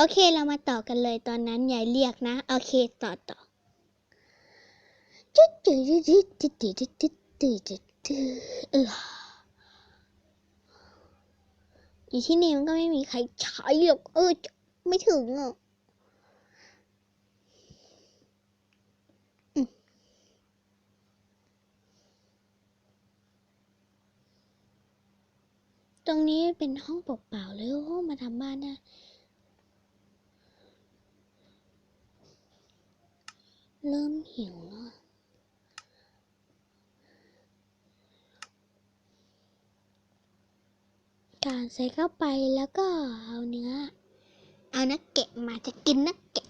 โอเคเรามาต่อกันเลยตอนนั้นยายเรียกนะ โอเคต่อต่อจุดจุดจุดจุดจุดจุดจุดจุดจุดจุดเอออยู่ที่นี่มันก็ไม่มีใครใช้หรอกเออ ไม่ถึงอะตรงนี้เป็นห้องเปล่าๆเลยโอ้มาทำบ้านได้ เริ่มหิวแล้วการใส่เข้าไปแล้วก็เอาเนื้อ เอานักเกะมาจะกินนักเกะ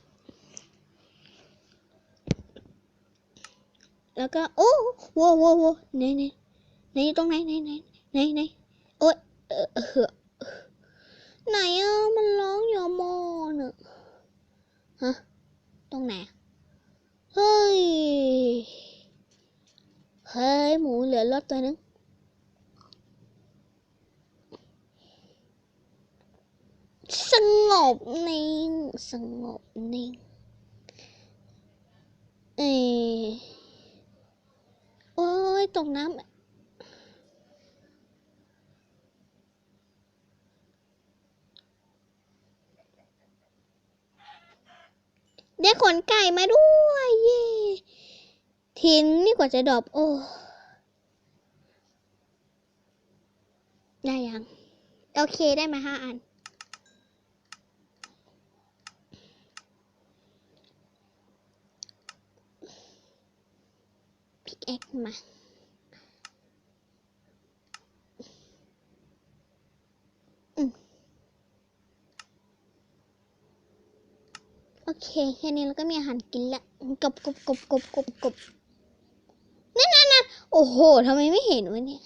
แล้วก็โอ้โวโวโวไหนไหนไหนตรงไหนไหนไหนไหนไหนโอ๊ยเออเออไหนอะมันร้องอย่ามอนอะฮะตรงไหน ฮ้ย เฮ้ย หมูเหลือรอดตัวนึงสงบนิ่งสงบนิ่งเอยโอ้ย ตกน้ำได้ข นไก่มาด้วยเย่ทินนี่กว่าจะดอบโอ้ได้ยัง โอเคได้มาห้าอัน พิกเอ็กมา โอเค แค่นี้เราก็มีอาหารกินละกบกบกบกบกบกบนั่นนั่นนั่นโอ้โหทำไมไม่เห็นวะเนี่ย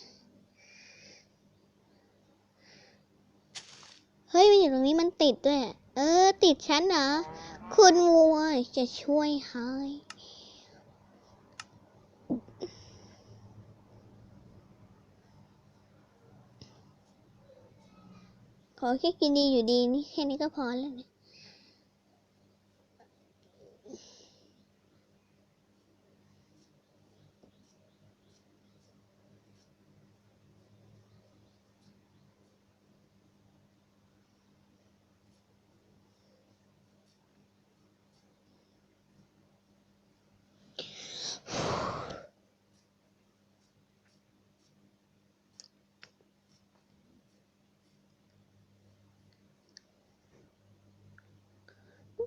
เฮ้ย มันอยู่ตรงนี้มันติดด้วย เออ ติดฉันเหรอ คุณวัวจะช่วยให้ขอแค่กินดีอยู่ดีนี่แค่นี้ก็พอแล้วนะ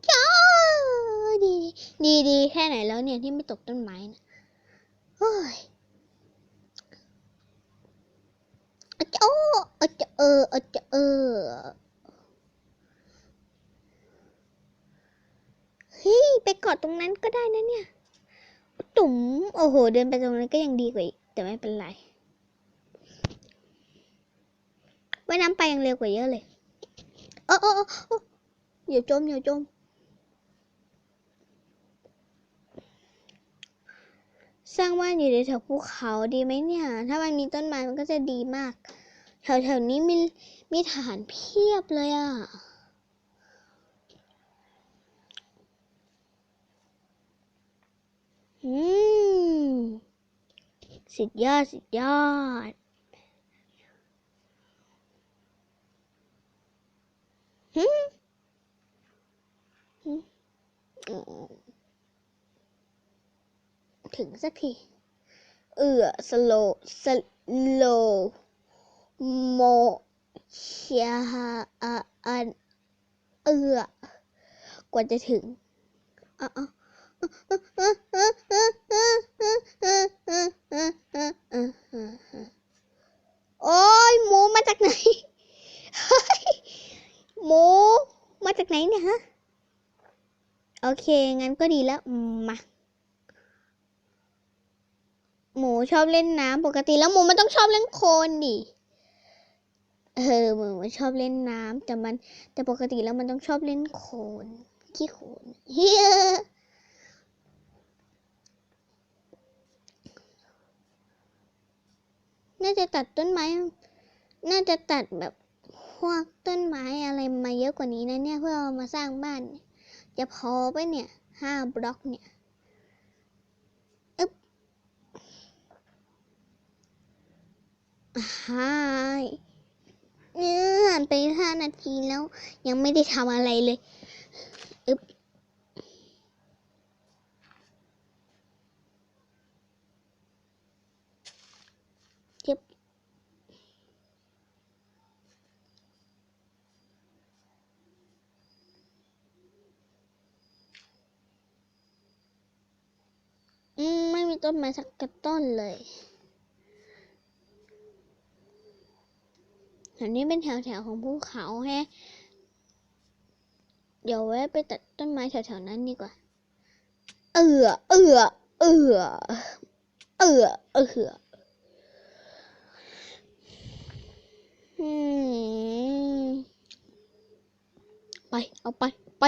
จ้าดี ดีดีแค่ไหนแล้วเนี่ยที่ไม่ตกต้นไม้นะเฮ้ยอะจ้อะจ้าเอออะจ้าเออเฮ้ยไปเกาะตรงนั้นก็ได้นะเนี่ย ตุ่มโอ้โห เดินไปตรงนั้นก็ยังดีกว่าอีก แต่ไม่เป็นไรว่ายน้ำไปยังเร็วกว่าเยอะเลยเออเออเออเอออย่าจมอย่าจม สร้างบ้านอยู่ในแถวภูเขาดีไหมเนี่ย ถ้ามันมีต้นไม้มันก็จะดีมาก แถวแถวนี้มีมีฐานเพียบเลยอะอืมสุดยอดสุดยอด หืมหืม ถึงสักที เอือสโลสโลโมชาอันเอือกว่าจะถึงอะอะโอ้ยหมูมาจากไหนหมูมาจากไหนเนี่ยฮะ โอเค งั้นก็ดีแล้ว มา หมู ชอบเล่นน้ำปกติแล้วหมูมันต้องชอบเล่นโคลนดิเออหมูมันชอบเล่นน้ำแต่มัน แต่ปกติแล้วมันต้องชอบเล่นโคลนขี้โคลนเฮียน่าจะตัดต้นไม้ น่าจะตัดแบบโหวกต้นไม้อะไรมาเยอะกว่านี้นะเนี่ยเพื่อเอามาสร้างบ้าน จะพอไปเนี่ยห้าบล็อกเนี่ยอึ๊บ หายเนี่ยผ่านไปห้านาทีแล้ว ยังไม่ได้ทำอะไรเลยอึ๊บเจ็บอืมไม่มีต้นไม้สักกระต้นเลย อันนี้เป็นแถวๆของภูเขาแฮะ เดี๋ยวไว้ไปตัดต้นไม้แถวๆนั้นดีกว่า เออเออเออเออเอืออืมไป เอาไป ไป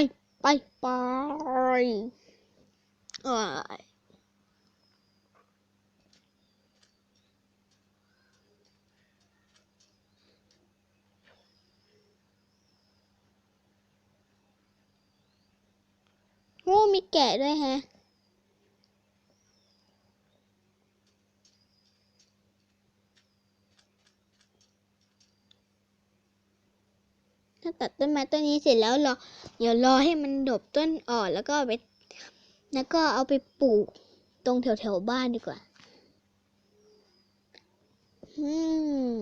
อ่ายโอ้มีแกะด้วยแฮะ ถ้าตัดต้นไม้ต้นนี้เสร็จแล้วรอเดี๋ยวรอให้มันดบต้นอ่อนแล้วก็เอาไป แล้วก็เอาไปปลูกตรงแถวแถวๆบ้านดีกว่าอืม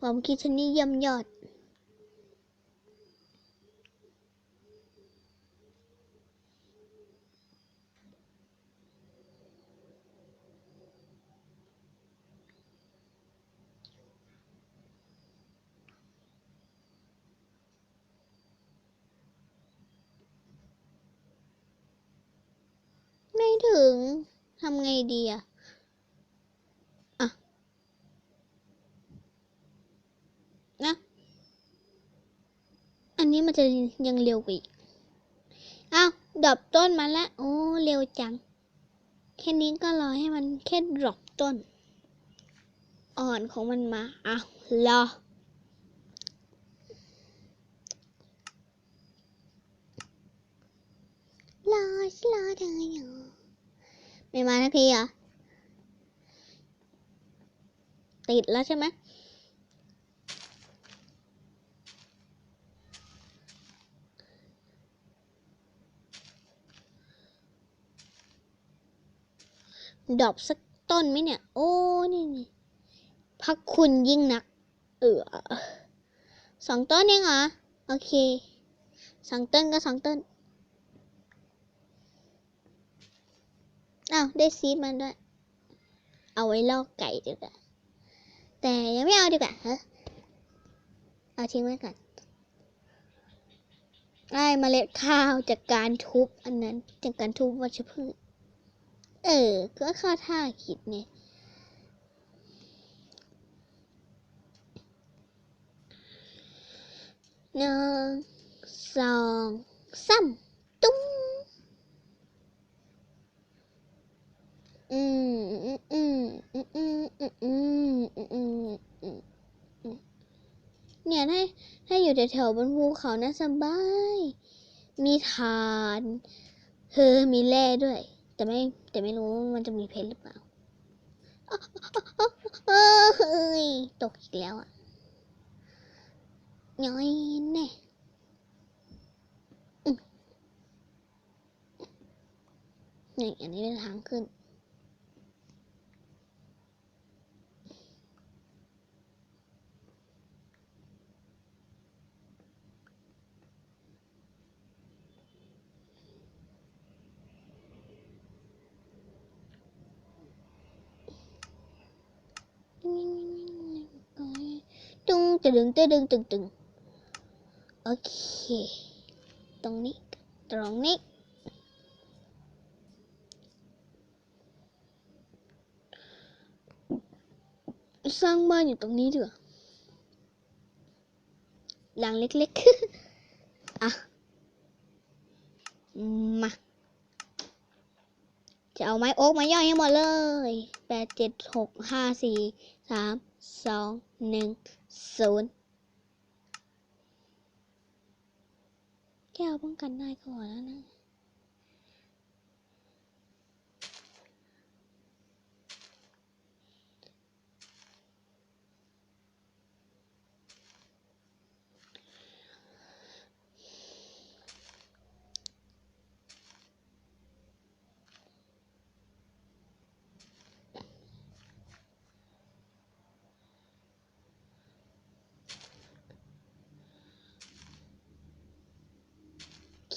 ความคิดฉันนี่เยี่ยมยอดึงทำไงดีอะอะนะ อันนี้มันจะยังเร็วกว่าอีก อ้าวดอปต้นมาแล้ว โอ้ เร็วจัง แค่นี้ก็รอให้มันแค่ดรอปต้น อ่อนของมันมา อ้าวรอรอฉันรอเธออยู่ ไม่มาทักทีเหรอติดแล้วใช่ไหมดอกสักต้นไหมเนี่ย โอ้ นี่นี่พักคุณยิ่งนัก เออสองต้นเองเหรอ โอเค สองต้นก็สองต้น อ้าวได้ซีดมันด้วย เอาไว้ลอกไก่ดีกว่า แต่ยังไม่เอาดีกว่าเฮ้เอาทิ้งไว้ก่อนได้เมล็ดข้าวจากการทุบอันนั้นจากการทุบวัชพืช เออ ก็เข้าท่าคิดเนี่ยหนึ่งสองสาม เนี่ยถ้าถ้าอยู่แถวๆบนภูเขาน่าสบาย มีฐานเฮอมีแร่ด้วย แต่ไม่แต่ไม่รู้ว่ามันจะมีเพชรหรือเปล่าเฮ้ยตกอีกแล้วอะย้อยแน่นี่อันนี้เป็นทางขึ้น ตึงตึงตึงตึงตึงตึงโอเค ตรงนี้ ตรงนี้ สร้างบ้านอยู่ตรงนี้ดีกว่าหลังเล็กๆ อะ มา จะเอาไม้โอ๊กมาย่อยให้หมดเลยแปดเจ็ดหกห้าสี่สามสองหนึ่ง ศูนย์แก้วป้องกันได้ก่อนแล้วนะ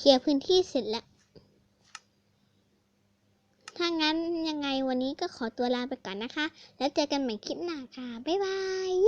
ลียร์พื้นที่เสร็จแล้ว ถ้างั้นยังไงวันนี้ก็ขอตัวลาไปก่อนนะคะ แล้วเจอกันใหม่คลิปหน้าค่ะ บ๊ายบาย